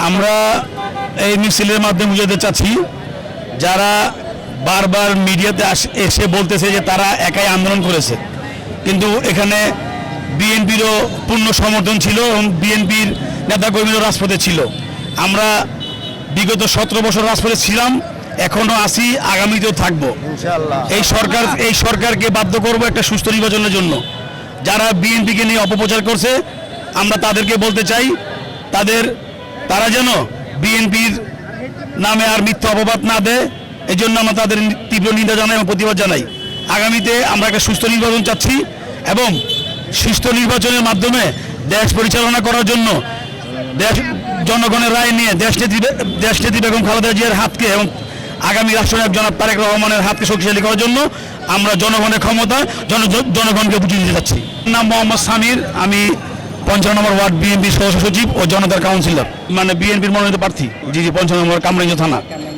আমরা এই মিছিলের মাধ্যমে বুঝাতে চাচ্ছি যারা বারবার মিডিয়াতে আস- এসে বলতেছে যে তারা একাই আন্দোলন করেছে। কিন্তু এখানে বিএনপিরও পূর্ণ সমর্থন ছিল এবং বিএনপির নেতাকর্মীরাও রাজপথে ছিল। আমরা বিগত সতেরো বছর রাজপথে ছিলাম এখনও আসি আগামীতেও থাকব। এই সরকার এই সরকারকে বাধ্য করব একটা সুস্থ নির্বাচনের জন্য। যারা বিএনপিকে নিয়ে অপপ্রচার করছে আমরা তাদেরকে বলতে চাই তাদের তারা যেন বিএনপির নামে আর মিথ্যা অপবাদ না দেয় এই জন্য আমরা তাদের তীব্র নিন্দা জানাই এবং প্রতিবাদ জানাই। আগামীতে আমরা একটা সুস্থ নির্বাচন চাচ্ছি এবং সুস্থ নির্বাচনের মাধ্যমে দেশ পরিচালনা করার জন্য দেশ জনগণের রায় নিয়ে দেশ নেত্রী দেশ নেত্রী বেগম খালেদা জিয়ার হাতকে এবং আগামী রাষ্ট্রনায়ক জনাব তারেক রহমানের হাতকে শক্তিশালী করার জন্য আমরা জনগণের ক্ষমতা জন জনগণকে বুঝিয়ে দিতে যাচ্ছি নাম মোহাম্মদ সামির, আমি পঞ্চান্ন নম্বর ওয়ার্ড বিএনপি সহ সচিব ও জনতার কাউন্সিলর। মানে বিএনপির মনোনীত প্রার্থী। জি জি, পঞ্চান্ন নম্বর কামরাঞ্জ থানা।